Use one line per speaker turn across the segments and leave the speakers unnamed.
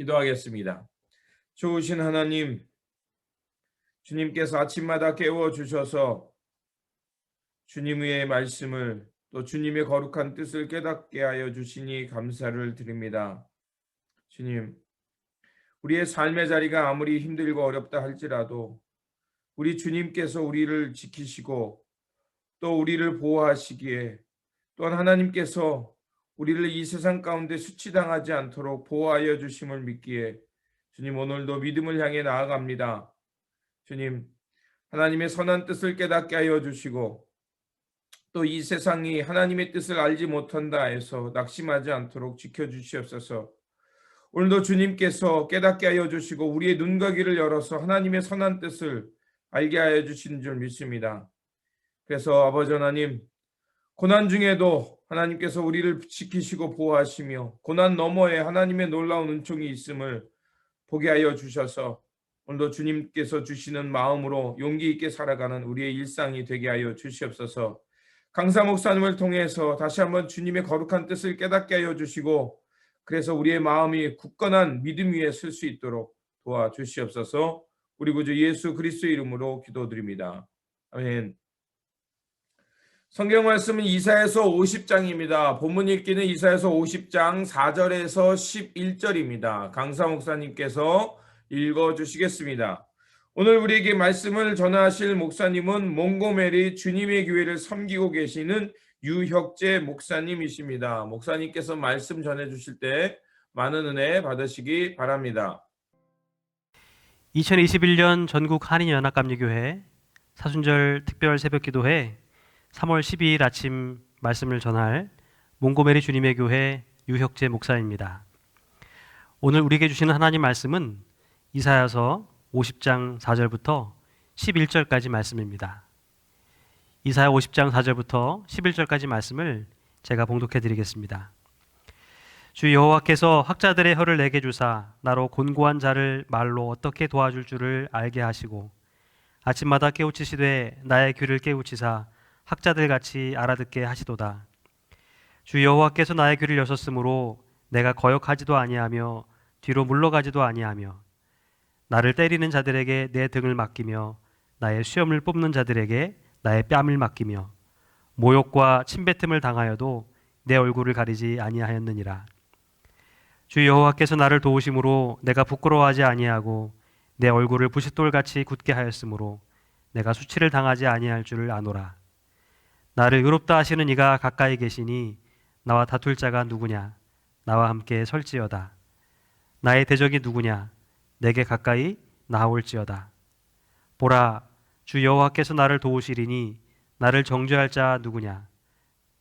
기도하겠습니다. 좋으신 하나님, 주님께서 아침마다 깨워 주셔서 주님의 말씀을 또 주님의 거룩한 뜻을 깨닫게 하여 주시니 감사를 드립니다. 주님, 우리의 삶의 자리가 아무리 힘들고 어렵다 할지라도 우리 주님께서 우리를 지키시고 또 우리를 보호하시기에 또한 하나님께서 우리를 이 세상 가운데 수치당하지 않도록 보호하여 주심을 믿기에 주님 오늘도 믿음을 향해 나아갑니다. 주님 하나님의 선한 뜻을 깨닫게 하여 주시고 또 이 세상이 하나님의 뜻을 알지 못한다 해서 낙심하지 않도록 지켜 주시옵소서. 오늘도 주님께서 깨닫게 하여 주시고 우리의 눈과 귀를 열어서 하나님의 선한 뜻을 알게 하여 주시는 줄 믿습니다. 그래서 아버지 하나님 고난 중에도 하나님께서 우리를 지키시고 보호하시며 고난 너머에 하나님의 놀라운 은총이 있음을 보게 하여 주셔서 오늘도 주님께서 주시는 마음으로 용기 있게 살아가는 우리의 일상이 되게 하여 주시옵소서. 강사 목사님을 통해서 다시 한번 주님의 거룩한 뜻을 깨닫게 하여 주시고 그래서 우리의 마음이 굳건한 믿음 위에 설 수 있도록 도와 주시옵소서. 우리 구주 예수 그리스도 이름으로 기도드립니다. 아멘. 성경 말씀은 이사에서 50장입니다. 본문 읽기는 이사에서 50장 4절에서 11절입니다. 강사 목사님께서 읽어 주시겠습니다. 오늘 우리에게 말씀을 전하실 목사님은 몽고메리 주님의 교회를 섬기고 계시는 유혁재 목사님이십니다. 목사님께서 말씀 전해 주실 때 많은 은혜 받으시기 바랍니다.
2021년 전국 한인연합감리교회 사순절 특별 새벽기도회 3월 12일 아침 말씀을 전할 몽고메리 주님의 교회 유혁재 목사입니다. 오늘 우리에게 주시는 하나님 말씀은 이사야서 50장 4절부터 11절까지 말씀입니다. 이사야 50장 4절부터 11절까지 말씀을 제가 봉독해 드리겠습니다. 주 여호와께서 학자들의 혀를 내게 주사 나로 곤고한 자를 말로 어떻게 도와줄 줄을 알게 하시고 아침마다 깨우치시되 나의 귀를 깨우치사 학자들 같이 알아듣게 하시도다. 주 여호와께서 나의 귀를 여셨으므로 내가 거역하지도 아니하며 뒤로 물러가지도 아니하며 나를 때리는 자들에게 내 등을 맡기며 나의 수염을 뽑는 자들에게 나의 뺨을 맡기며 모욕과 침뱉음을 당하여도 내 얼굴을 가리지 아니하였느니라. 주 여호와께서 나를 도우심으로 내가 부끄러워하지 아니하고 내 얼굴을 부싯돌같이 굳게 하였으므로 내가 수치를 당하지 아니할 줄을 아노라. 나를 의롭다 하시는 이가 가까이 계시니 나와 다툴 자가 누구냐? 나와 함께 설지어다. 나의 대적이 누구냐? 내게 가까이 나올지어다. 보라, 주 여호와께서 나를 도우시리니 나를 정죄할 자 누구냐?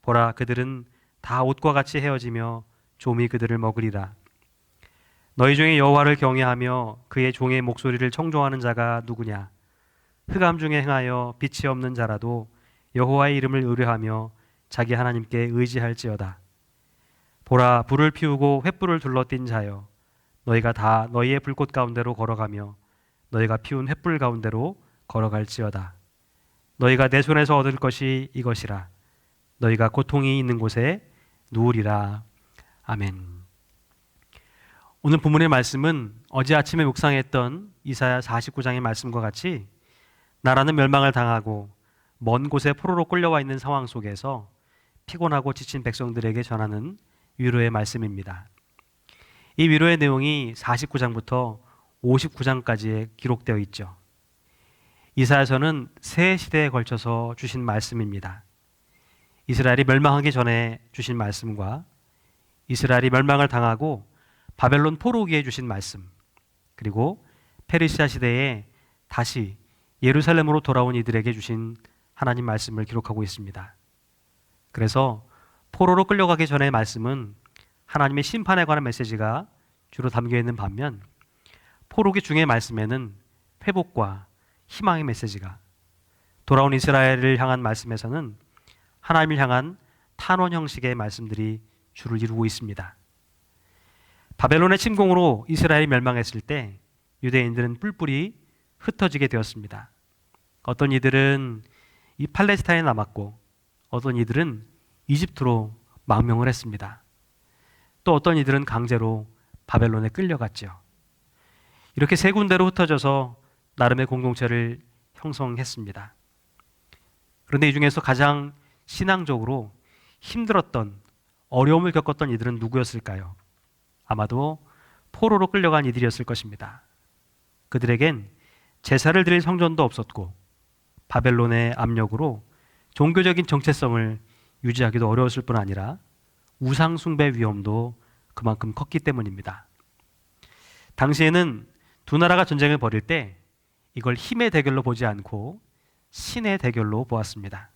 보라, 그들은 다 옷과 같이 헤어지며 좀이 그들을 먹으리라. 너희 중에 여호와를 경외하며 그의 종의 목소리를 청종하는 자가 누구냐? 흑암 중에 행하여 빛이 없는 자라도 여호와의 이름을 의뢰하며 자기 하나님께 의지할지어다. 보라, 불을 피우고 횃불을 둘러띈 자여, 너희가 다 너희의 불꽃 가운데로 걸어가며 너희가 피운 횃불 가운데로 걸어갈지어다. 너희가 내 손에서 얻을 것이 이것이라. 너희가 고통이 있는 곳에 누우리라. 아멘. 오늘 본문의 말씀은 어제 아침에 묵상했던 이사야 49장의 말씀과 같이 나라는 멸망을 당하고 먼 곳에 포로로 끌려와 있는 상황 속에서 피곤하고 지친 백성들에게 전하는 위로의 말씀입니다. 이 위로의 내용이 49장부터 59장까지에 기록되어 있죠. 이사야서는 세 시대에 걸쳐서 주신 말씀입니다. 이스라엘이 멸망하기 전에 주신 말씀과 이스라엘이 멸망을 당하고 바벨론 포로기에 주신 말씀, 그리고 페르시아 시대에 다시 예루살렘으로 돌아온 이들에게 주신 하나님 말씀을 기록하고 있습니다. 그래서 포로로 끌려가기 전의 말씀은 하나님의 심판에 관한 메시지가 주로 담겨 있는 반면 포로기 중의 말씀에는 회복과 희망의 메시지가 돌아온 이스라엘을 향한 말씀에서는 하나님을 향한 탄원 형식의 말씀들이 주를 이루고 있습니다. 바벨론의 침공으로 이스라엘이 멸망했을 때 유대인들은 뿔뿔이 흩어지게 되었습니다. 어떤 이들은 이 팔레스타인에 남았고 어떤 이들은 이집트로 망명을 했습니다. 또 어떤 이들은 강제로 바벨론에 끌려갔죠. 이렇게 세 군데로 흩어져서 나름의 공동체를 형성했습니다. 그런데 이 중에서 가장 신앙적으로 힘들었던 어려움을 겪었던 이들은 누구였을까요? 아마도 포로로 끌려간 이들이었을 것입니다. 그들에겐 제사를 드릴 성전도 없었고 바벨론의 압력으로 종교적인 정체성을 유지하기도 어려웠을 뿐 아니라 우상 숭배 위험도 그만큼 컸기 때문입니다. 당시에는 두 나라가 전쟁을 벌일 때 이걸 힘의 대결로 보지 않고 신의 대결로 보았습니다.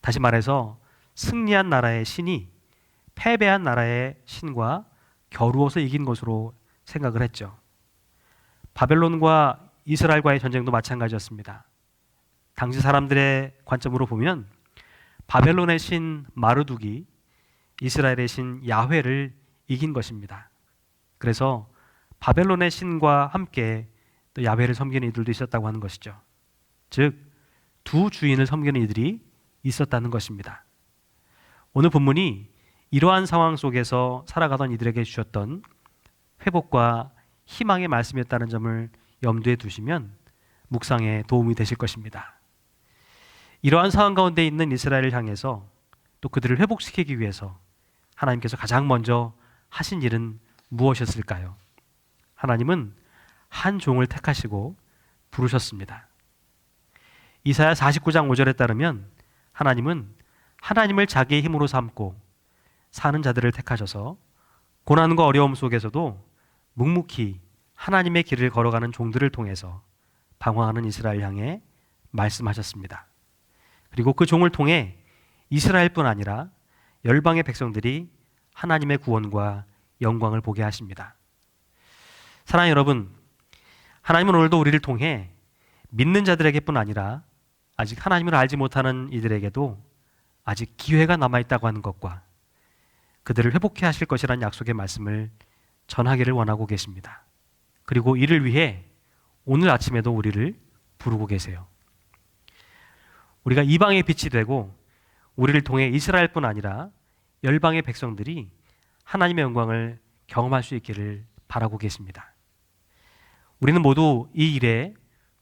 다시 말해서 승리한 나라의 신이 패배한 나라의 신과 겨루어서 이긴 것으로 생각을 했죠. 바벨론과 이스라엘과의 전쟁도 마찬가지였습니다. 당시 사람들의 관점으로 보면 바벨론의 신 마르둑이 이스라엘의 신 야훼를 이긴 것입니다. 그래서 바벨론의 신과 함께 또 야훼를 섬기는 이들도 있었다고 하는 것이죠. 즉 두 주인을 섬기는 이들이 있었다는 것입니다. 오늘 본문이 이러한 상황 속에서 살아가던 이들에게 주셨던 회복과 희망의 말씀이었다는 점을 염두에 두시면 묵상에 도움이 되실 것입니다. 이러한 상황 가운데 있는 이스라엘을 향해서 또 그들을 회복시키기 위해서 하나님께서 가장 먼저 하신 일은 무엇이었을까요? 하나님은 한 종을 택하시고 부르셨습니다. 이사야 49장 5절에 따르면 하나님은 하나님을 자기의 힘으로 삼고 사는 자들을 택하셔서 고난과 어려움 속에서도 묵묵히 하나님의 길을 걸어가는 종들을 통해서 방황하는 이스라엘 향해 말씀하셨습니다. 그리고 그 종을 통해 이스라엘뿐 아니라 열방의 백성들이 하나님의 구원과 영광을 보게 하십니다. 사랑하는 여러분, 하나님은 오늘도 우리를 통해 믿는 자들에게뿐 아니라 아직 하나님을 알지 못하는 이들에게도 아직 기회가 남아 있다고 하는 것과 그들을 회복해 하실 것이라는 약속의 말씀을 전하기를 원하고 계십니다. 그리고 이를 위해 오늘 아침에도 우리를 부르고 계세요. 우리가 이방의 빛이 되고 우리를 통해 이스라엘뿐 아니라 열방의 백성들이 하나님의 영광을 경험할 수 있기를 바라고 계십니다. 우리는 모두 이 일에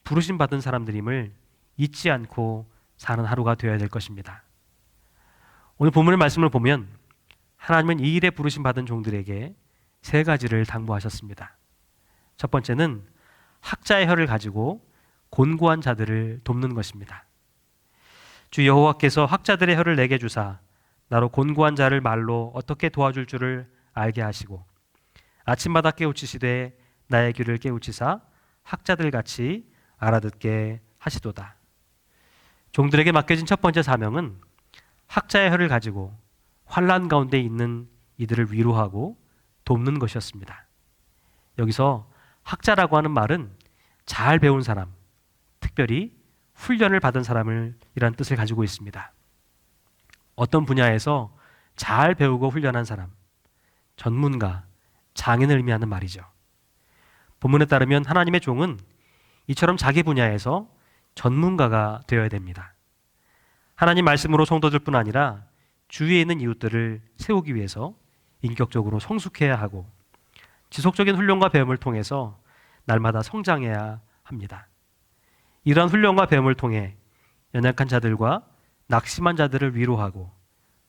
부르심 받은 사람들임을 잊지 않고 사는 하루가 되어야 될 것입니다. 오늘 본문의 말씀을 보면 하나님은 이 일에 부르심 받은 종들에게 세 가지를 당부하셨습니다. 첫 번째는 학자의 혀를 가지고 곤고한 자들을 돕는 것입니다. 주 여호와께서 학자들의 혀를 내게 주사 나로 곤고한 자를 말로 어떻게 도와줄 줄을 알게 하시고 아침마다 깨우치시되 나의 귀를 깨우치사 학자들 같이 알아듣게 하시도다. 종들에게 맡겨진 첫 번째 사명은 학자의 혀를 가지고 환란 가운데 있는 이들을 위로하고 돕는 것이었습니다. 여기서 학자라고 하는 말은 잘 배운 사람, 특별히 훈련을 받은 사람을 이란 뜻을 가지고 있습니다. 어떤 분야에서 잘 배우고 훈련한 사람, 전문가, 장인을 의미하는 말이죠. 본문에 따르면 하나님의 종은 이처럼 자기 분야에서 전문가가 되어야 됩니다. 하나님 말씀으로 성도들뿐 아니라 주위에 있는 이웃들을 세우기 위해서 인격적으로 성숙해야 하고 지속적인 훈련과 배움을 통해서 날마다 성장해야 합니다. 이러한 훈련과 배움을 통해 연약한 자들과 낙심한 자들을 위로하고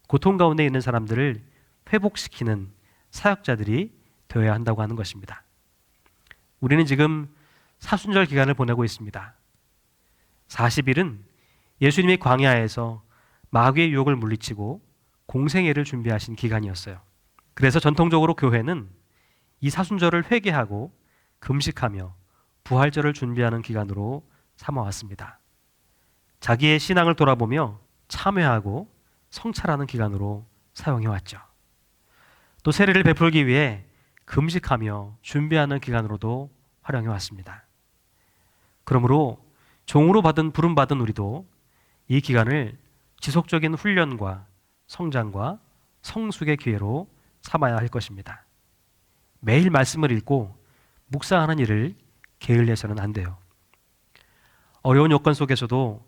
고통 가운데 있는 사람들을 회복시키는 사역자들이 되어야 한다고 하는 것입니다. 우리는 지금 사순절 기간을 보내고 있습니다. 40일은 예수님이 광야에서 마귀의 유혹을 물리치고 공생애를 준비하신 기간이었어요. 그래서 전통적으로 교회는 이 사순절을 회개하고 금식하며 부활절을 준비하는 기간으로 삼아왔습니다. 자기의 신앙을 돌아보며 참회하고 성찰하는 기간으로 사용해왔죠. 또 세례를 베풀기 위해 금식하며 준비하는 기간으로도 활용해왔습니다. 그러므로 종으로 받은 부름 받은 우리도 이 기간을 지속적인 훈련과 성장과 성숙의 기회로 삼아야 할 것입니다. 매일 말씀을 읽고 묵상하는 일을 게을리해서는 안 돼요. 어려운 여건 속에서도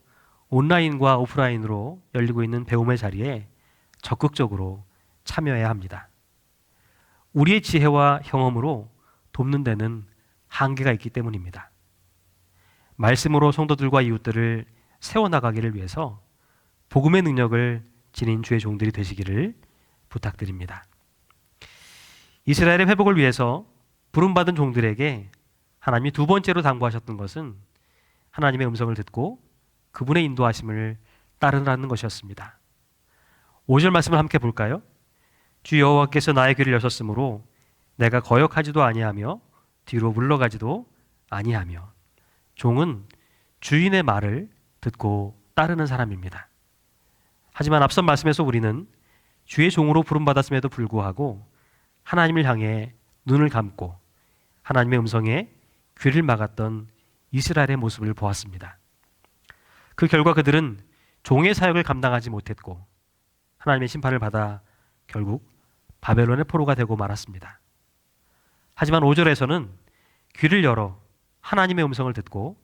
온라인과 오프라인으로 열리고 있는 배움의 자리에 적극적으로 참여해야 합니다. 우리의 지혜와 경험으로 돕는 데는 한계가 있기 때문입니다. 말씀으로 성도들과 이웃들을 세워나가기를 위해서 복음의 능력을 지닌 주의 종들이 되시기를 부탁드립니다. 이스라엘의 회복을 위해서 부름받은 종들에게 하나님이 두 번째로 당부하셨던 것은 하나님의 음성을 듣고 그분의 인도하심을 따르라는 것이었습니다. 5절 말씀을 함께 볼까요? 주 여호와께서 나의 귀를 여셨으므로 내가 거역하지도 아니하며 뒤로 물러가지도 아니하며 종은 주인의 말을 듣고 따르는 사람입니다. 하지만 앞선 말씀에서 우리는 주의 종으로 부름받았음에도 불구하고 하나님을 향해 눈을 감고 하나님의 음성에 귀를 막았던 이스라엘의 모습을 보았습니다. 그 결과 그들은 종의 사역을 감당하지 못했고 하나님의 심판을 받아 결국 바벨론의 포로가 되고 말았습니다. 하지만 5절에서는 귀를 열어 하나님의 음성을 듣고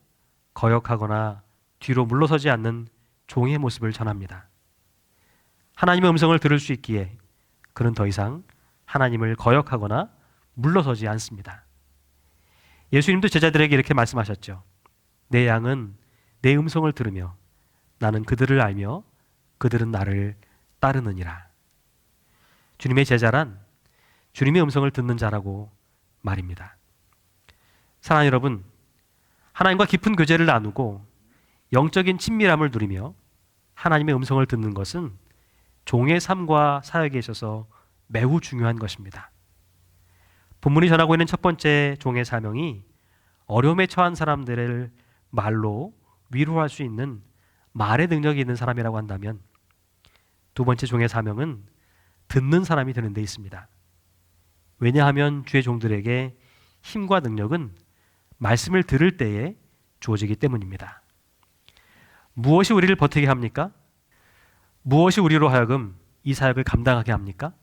거역하거나 뒤로 물러서지 않는 종의 모습을 전합니다. 하나님의 음성을 들을 수 있기에 그는 더 이상 하나님을 거역하거나 물러서지 않습니다. 예수님도 제자들에게 이렇게 말씀하셨죠. 내 양은 내 음성을 들으며 나는 그들을 알며 그들은 나를 따르느니라. 주님의 제자란 주님의 음성을 듣는 자라고 말입니다. 사랑하는 여러분, 하나님과 깊은 교제를 나누고 영적인 친밀함을 누리며 하나님의 음성을 듣는 것은 종의 삶과 사역에 있어서 매우 중요한 것입니다. 본문이 전하고 있는 첫 번째 종의 사명이 어려움에 처한 사람들을 말로 위로할 수 있는 말의 능력이 있는 사람이라고 한다면 두 번째 종의 사명은 듣는 사람이 되는 데 있습니다. 왜냐하면 주의 종들에게 힘과 능력은 말씀을 들을 때에 주어지기 때문입니다. 무엇이 우리를 버티게 합니까? 무엇이 우리로 하여금 이 사역을 감당하게 합니까?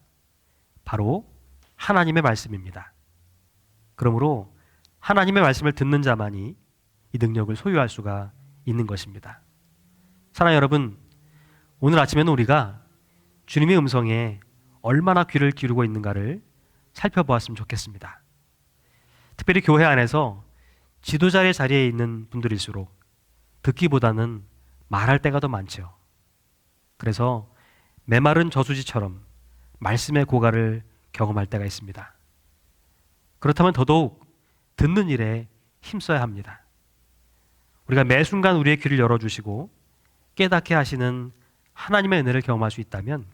바로 하나님의 말씀입니다. 그러므로 하나님의 말씀을 듣는 자만이 이 능력을 소유할 수가 있는 것입니다. 사랑 여러분, 오늘 아침에는 우리가 주님의 음성에 얼마나 귀를 기울이고 있는가를 살펴보았으면 좋겠습니다. 특별히 교회 안에서 지도자의 자리에 있는 분들일수록 듣기보다는 말할 때가 더 많죠. 그래서 메마른 저수지처럼 말씀의 고가를 경험할 때가 있습니다. 그렇다면 더더욱 듣는 일에 힘써야 합니다. 우리가 매 순간 우리의 귀를 열어주시고 깨닫게 하시는 하나님의 은혜를 경험할 수 있다면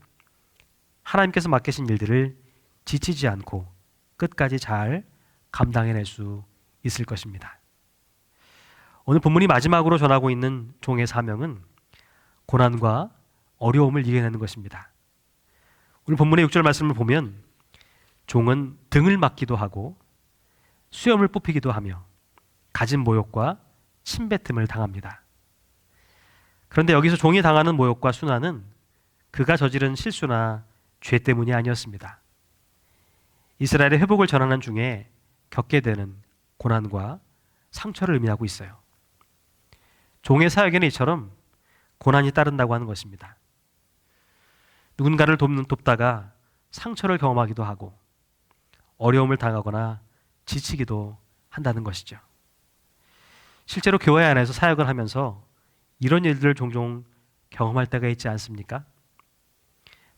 하나님께서 맡기신 일들을 지치지 않고 끝까지 잘 감당해낼 수 있을 것입니다. 오늘 본문이 마지막으로 전하고 있는 종의 사명은 고난과 어려움을 이겨내는 것입니다. 오늘 본문의 6절 말씀을 보면 종은 등을 맞기도 하고 수염을 뽑히기도 하며 가진 모욕과 침뱉음을 당합니다. 그런데 여기서 종이 당하는 모욕과 순환은 그가 저지른 실수나 죄 때문이 아니었습니다. 이스라엘의 회복을 전하는 중에 겪게 되는 고난과 상처를 의미하고 있어요. 종의 사역에는 이처럼 고난이 따른다고 하는 것입니다. 누군가를 돕는 돕다가 상처를 경험하기도 하고 어려움을 당하거나 지치기도 한다는 것이죠. 실제로 교회 안에서 사역을 하면서 이런 일들을 종종 경험할 때가 있지 않습니까?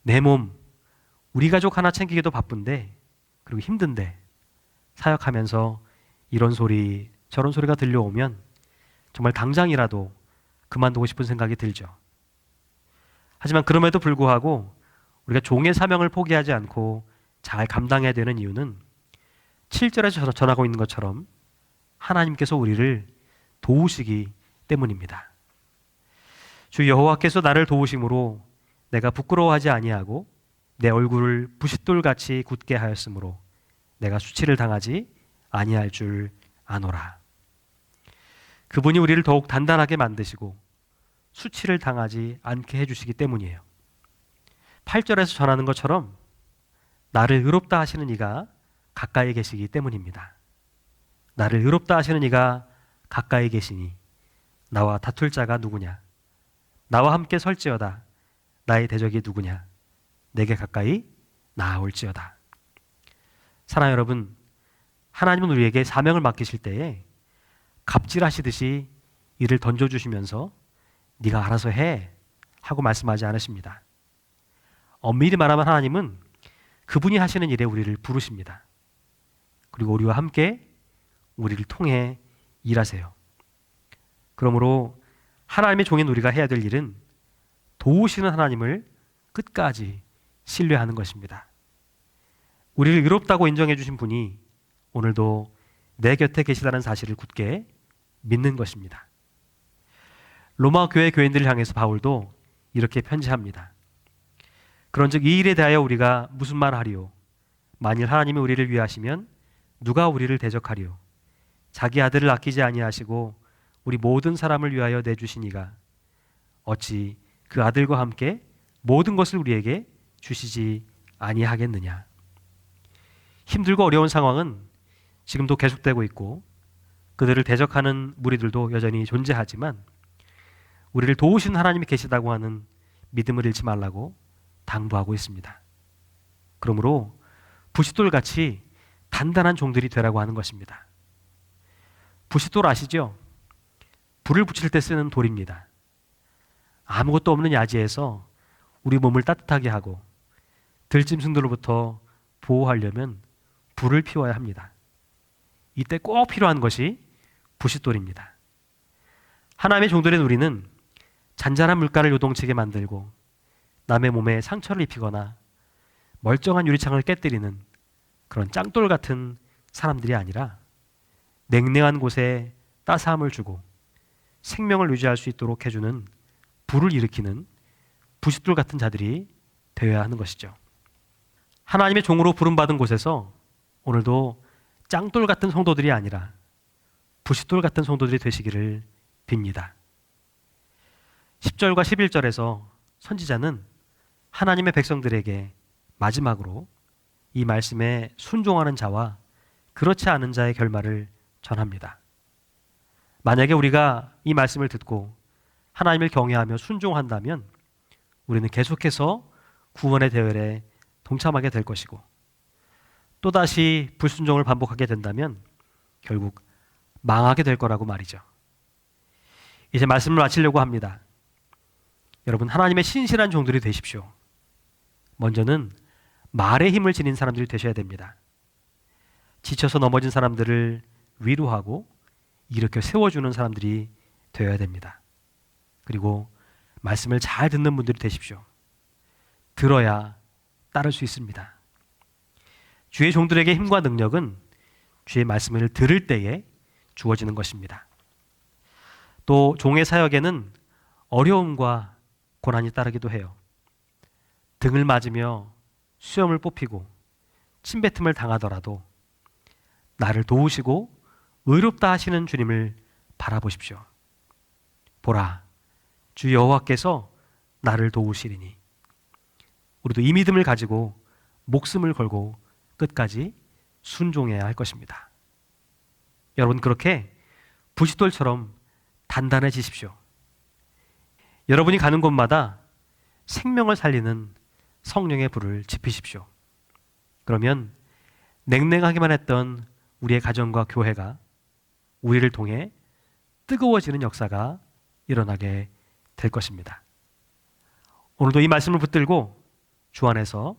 내 몸, 우리 가족 하나 챙기기도 바쁜데, 그리고 힘든데, 사역하면서 이런 소리, 저런 소리가 들려오면 정말 당장이라도 그만두고 싶은 생각이 들죠. 하지만 그럼에도 불구하고 우리가 종의 사명을 포기하지 않고 잘 감당해야 되는 이유는 7절에서 전하고 있는 것처럼 하나님께서 우리를 도우시기 때문입니다. 주 여호와께서 나를 도우심으로 내가 부끄러워하지 아니하고 내 얼굴을 부싯돌같이 굳게 하였으므로 내가 수치를 당하지 아니할 줄 아노라. 그분이 우리를 더욱 단단하게 만드시고 수치를 당하지 않게 해주시기 때문이에요. 8절에서 전하는 것처럼 나를 의롭다 하시는 이가 가까이 계시기 때문입니다. 나를 의롭다 하시는 이가 가까이 계시니 나와 다툴 자가 누구냐? 나와 함께 설지어다. 나의 대적이 누구냐? 내게 가까이 나아올지어다. 사랑 여러분, 하나님은 우리에게 사명을 맡기실 때에 갑질하시듯이 일을 던져주시면서 네가 알아서 해 하고 말씀하지 않으십니다. 엄밀히 말하면 하나님은 그분이 하시는 일에 우리를 부르십니다. 그리고 우리와 함께 우리를 통해 일하세요. 그러므로 하나님의 종인 우리가 해야 될 일은 도우시는 하나님을 끝까지 신뢰하는 것입니다. 우리를 의롭다고 인정해 주신 분이 오늘도 내 곁에 계시다는 사실을 굳게 믿는 것입니다. 로마 교회 교인들을 향해서 바울도 이렇게 편지합니다. 그런즉 이 일에 대하여 우리가 무슨 말 하리요? 만일 하나님이 우리를 위하시면 누가 우리를 대적하리요? 자기 아들을 아끼지 아니하시고 우리 모든 사람을 위하여 내주시니가 어찌 그 아들과 함께 모든 것을 우리에게 주시지 아니하겠느냐? 힘들고 어려운 상황은 지금도 계속되고 있고 그들을 대적하는 무리들도 여전히 존재하지만 우리를 도우신 하나님이 계시다고 하는 믿음을 잃지 말라고 당부하고 있습니다. 그러므로 부싯돌 같이 단단한 종들이 되라고 하는 것입니다. 부싯돌 아시죠? 불을 붙일 때 쓰는 돌입니다. 아무것도 없는 야지에서 우리 몸을 따뜻하게 하고 들짐승들로부터 보호하려면 불을 피워야 합니다. 이때 꼭 필요한 것이 부싯돌입니다. 하나님의 종들인 우리는 잔잔한 물가를 요동치게 만들고 남의 몸에 상처를 입히거나 멀쩡한 유리창을 깨뜨리는 그런 짱돌 같은 사람들이 아니라 냉랭한 곳에 따스함을 주고 생명을 유지할 수 있도록 해주는 불을 일으키는 부싯돌 같은 자들이 되어야 하는 것이죠. 하나님의 종으로 부름받은 곳에서 오늘도 짱돌 같은 성도들이 아니라 부싯돌 같은 성도들이 되시기를 빕니다. 10절과 11절에서 선지자는 하나님의 백성들에게 마지막으로 이 말씀에 순종하는 자와 그렇지 않은 자의 결말을 전합니다. 만약에 우리가 이 말씀을 듣고 하나님을 경외하며 순종한다면 우리는 계속해서 구원의 대열에 동참하게 될 것이고 또다시 불순종을 반복하게 된다면 결국 망하게 될 거라고 말이죠. 이제 말씀을 마치려고 합니다. 여러분 하나님의 신실한 종들이 되십시오. 먼저는 말의 힘을 지닌 사람들이 되셔야 됩니다. 지쳐서 넘어진 사람들을 위로하고 일으켜 세워주는 사람들이 되어야 됩니다. 그리고 말씀을 잘 듣는 분들이 되십시오. 들어야 따를 수 있습니다. 주의 종들에게 힘과 능력은 주의 말씀을 들을 때에 주어지는 것입니다. 또 종의 사역에는 어려움과 고난이 따르기도 해요. 등을 맞으며 수염을 뽑히고 침뱉음을 당하더라도 나를 도우시고 의롭다 하시는 주님을 바라보십시오. 보라, 주 여호와께서 나를 도우시리니. 우리도 이 믿음을 가지고 목숨을 걸고 끝까지 순종해야 할 것입니다. 여러분 그렇게 부싯돌처럼 단단해지십시오. 여러분이 가는 곳마다 생명을 살리는 성령의 불을 지피십시오. 그러면 냉랭하기만 했던 우리의 가정과 교회가 우리를 통해 뜨거워지는 역사가 일어나게 될 것입니다. 오늘도 이 말씀을 붙들고 주 안에서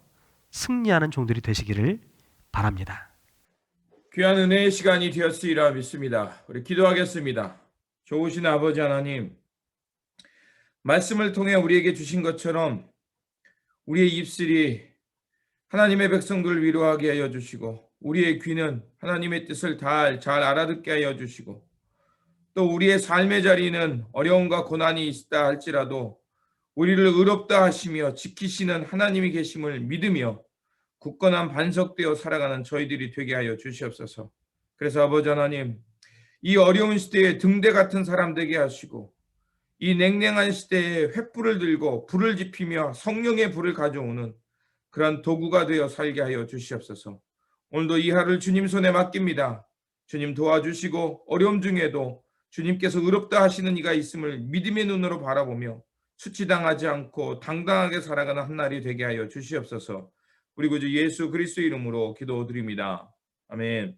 승리하는 종들이 되시기를 바랍니다.
귀한 은혜의 시간이 되었으리라 믿습니다. 우리 기도하겠습니다. 좋으신 아버지 하나님, 말씀을 통해 우리에게 주신 것처럼 우리의 입술이 하나님의 백성들을 위로하게 하여 주시고 우리의 귀는 하나님의 뜻을 잘, 잘 알아듣게 하여 주시고 또 우리의 삶의 자리는 어려움과 고난이 있다 할지라도 우리를 의롭다 하시며 지키시는 하나님이 계심을 믿으며 굳건한 반석되어 살아가는 저희들이 되게 하여 주시옵소서. 그래서 아버지 하나님, 이 어려운 시대에 등대 같은 사람 되게 하시고 이 냉랭한 시대에 횃불을 들고 불을 지피며 성령의 불을 가져오는 그런 도구가 되어 살게 하여 주시옵소서. 오늘도 이 하루를 주님 손에 맡깁니다. 주님 도와주시고 어려움 중에도 주님께서 의롭다 하시는 이가 있음을 믿음의 눈으로 바라보며 수치당하지 않고 당당하게 살아가는 한 날이 되게 하여 주시옵소서. 우리 구주 예수 그리스도 이름으로 기도드립니다. 아멘.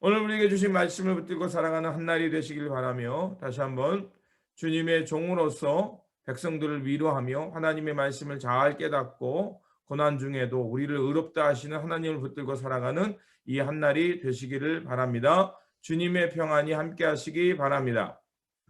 오늘 우리에게 주신 말씀을 붙들고 살아가는 한 날이 되시길 바라며 다시 한번 주님의 종으로서 백성들을 위로하며 하나님의 말씀을 잘 깨닫고 고난 중에도 우리를 의롭다 하시는 하나님을 붙들고 살아가는 이 한 날이 되시기를 바랍니다. 주님의 평안이 함께 하시기 바랍니다.